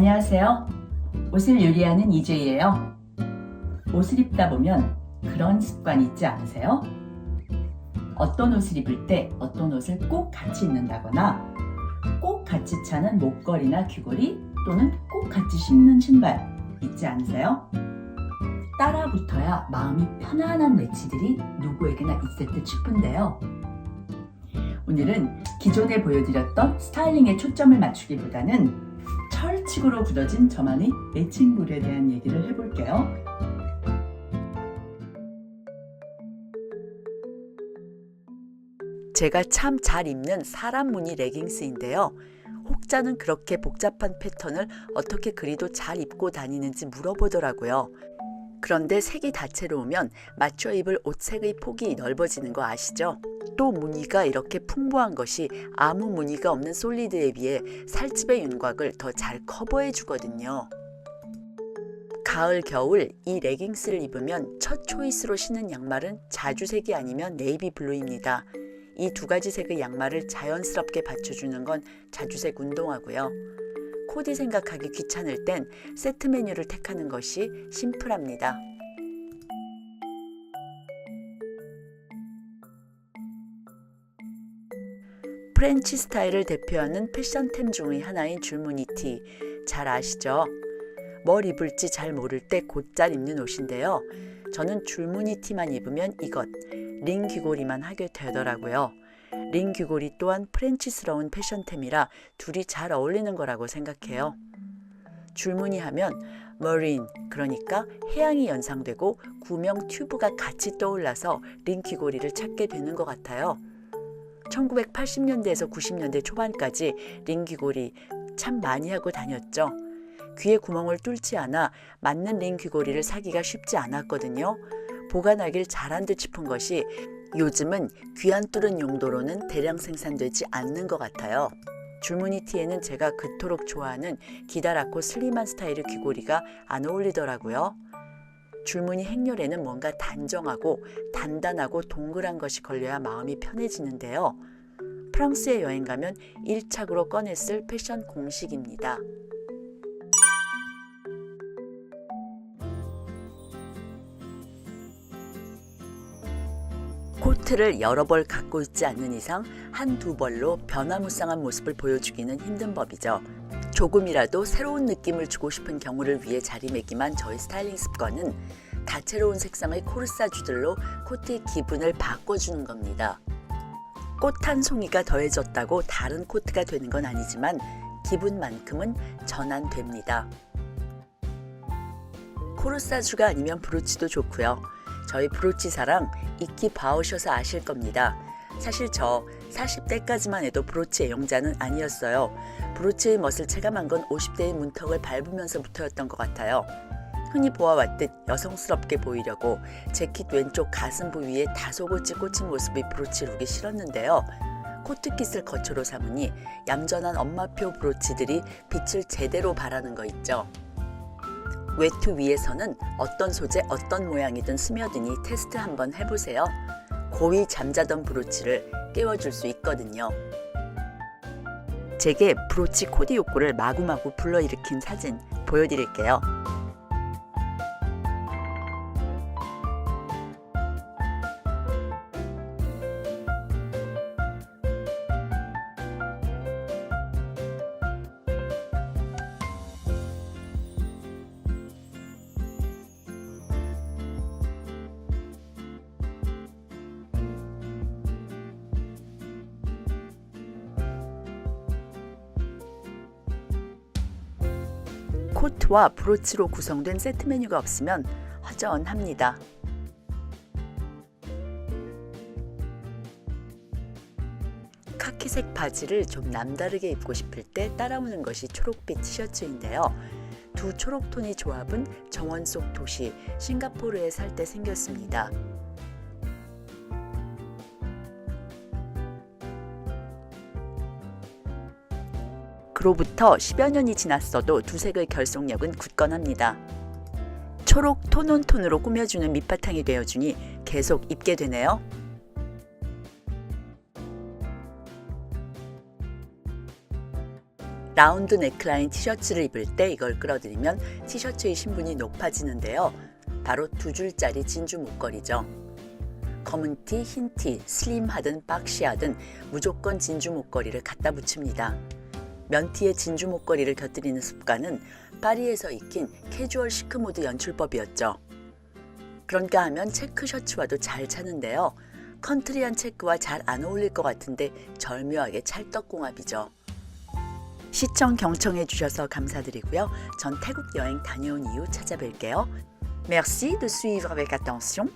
안녕하세요. 옷을 요리하는 이주희예요. 옷을 입다 보면 그런 습관 있지 않으세요? 어떤 옷을 입을 때 어떤 옷을 꼭 같이 입는다거나 꼭 같이 차는 목걸이나 귀걸이 또는 꼭 같이 신는 신발 있지 않으세요? 따라 붙어야 마음이 편안한 매치들이 누구에게나 있을 듯 싶은데요. 오늘은 기존에 보여드렸던 스타일링에 초점을 맞추기보다는 철칙으로 굳어진 저만의 매칭물에 대한 얘기를 해볼게요. 제가 참 잘 입는 사람 무늬 레깅스인데요. 혹자는 그렇게 복잡한 패턴을 어떻게 그리도 잘 입고 다니는지 물어보더라고요. 그런데 색이 다채로우면 맞춰 입을 옷색의 폭이 넓어지는 거 아시죠? 또 무늬가 이렇게 풍부한 것이 아무 무늬가 없는 솔리드에 비해 살집의 윤곽을 더 잘 커버해 주거든요. 가을, 겨울 이 레깅스를 입으면 첫 초이스로 신는 양말은 자주색이 아니면 네이비 블루입니다. 이 두 가지 색의 양말을 자연스럽게 받쳐주는 건 자주색 운동화고요. 코디 생각하기 귀찮을 땐 세트 메뉴를 택하는 것이 심플합니다. 프렌치 스타일을 대표하는 패션템 중의 하나인 줄무늬 티. 잘 아시죠? 뭘 입을지 잘 모를 때 곧잘 입는 옷인데요. 저는 줄무늬 티만 입으면 이것, 링 귀걸이만 하게 되더라고요. 링 귀걸이 또한 프렌치스러운 패션템이라 둘이 잘 어울리는 거라고 생각해요. 줄무늬 하면 머린, 그러니까 해양이 연상되고 구명 튜브가 같이 떠올라서 링 귀걸이를 찾게 되는 것 같아요. 1980년대에서 90년대 초반까지 링 귀걸이 참 많이 하고 다녔죠. 귀에 구멍을 뚫지 않아 맞는 링 귀걸이를 사기가 쉽지 않았거든요. 보관하길 잘한 듯 싶은 것이 요즘은 귀안 뚫은 용도로는 대량 생산되지 않는 것 같아요. 줄무늬 티에는 제가 그토록 좋아하는 기다랗고 슬림한 스타일의 귀걸이가 안 어울리더라고요. 줄무늬 행렬에는 뭔가 단정하고 단단하고 동그란 것이 걸려야 마음이 편해지는데요. 프랑스에 여행 가면 1착으로 꺼냈을 패션 공식입니다. 코트를 여러 벌 갖고 있지 않는 이상 한두 벌로 변화무쌍한 모습을 보여주기는 힘든 법이죠. 조금이라도 새로운 느낌을 주고 싶은 경우를 위해 자리매김한 저의 스타일링 습관은 다채로운 색상의 코르사 주들로 코트의 기분을 바꿔주는 겁니다. 꽃 한 송이가 더해졌다고 다른 코트가 되는 건 아니지만 기분만큼은 전환됩니다. 코르사주가 아니면 브로치도 좋고요. 저희 브로치 사랑 익히 봐오셔서 아실 겁니다. 사실 저 40대까지만 해도 브로치 애용자는 아니었어요. 브로치의 멋을 체감한 건 50대의 문턱을 밟으면서부터였던 것 같아요. 흔히 보아왔듯 여성스럽게 보이려고 재킷 왼쪽 가슴 부위에 다소곳이 꽂힌 모습의 브로치 룩이 싫었는데요. 코트깃을 거초로 삼으니 얌전한 엄마표 브로치들이 빛을 제대로 발하는 거 있죠. 외투 위에서는 어떤 소재 어떤 모양이든 스며드니 테스트 한번 해보세요. 고이 잠자던 브로치를 깨워줄 수 있거든요. 제게 브로치 코디 욕구를 마구마구 불러일으킨 사진 보여드릴게요. 코트와 브로치로 구성된 세트 메뉴가 없으면 허전합니다. 카키색 바지를 좀 남다르게 입고 싶을 때 따라오는 것이 초록빛 티셔츠인데요. 두 초록 톤의 조합은 정원 속 도시 싱가포르에 살 때 생겼습니다. 그로부터 10여 년이 지났어도 두 색의 결속력은 굳건합니다. 초록 톤온톤으로 꾸며주는 밑바탕이 되어주니 계속 입게 되네요. 라운드 넥라인 티셔츠를 입을 때 이걸 끌어들이면 티셔츠의 신분이 높아지는데요. 바로 두 줄짜리 진주 목걸이죠. 검은 티, 흰 티, 슬림하든 박시하든 무조건 진주 목걸이를 갖다 붙입니다. 면티에 진주 목걸이를 곁들이는 습관은 파리에서 익힌 캐주얼 시크 모드 연출법이었죠. 그런가 하면 체크 셔츠와도 잘 차는데요. 컨트리한 체크와 잘 안 어울릴 것 같은데 절묘하게 찰떡궁합이죠. 시청 경청해 주셔서 감사드리고요. 전 태국 여행 다녀온 이후 찾아뵐게요. Merci de suivre avec attention.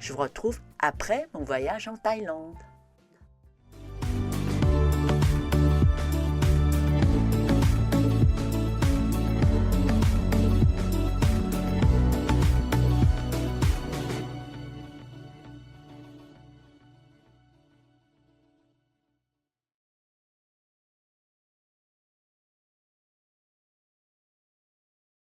Je vous retrouve après mon voyage en Thaïlande.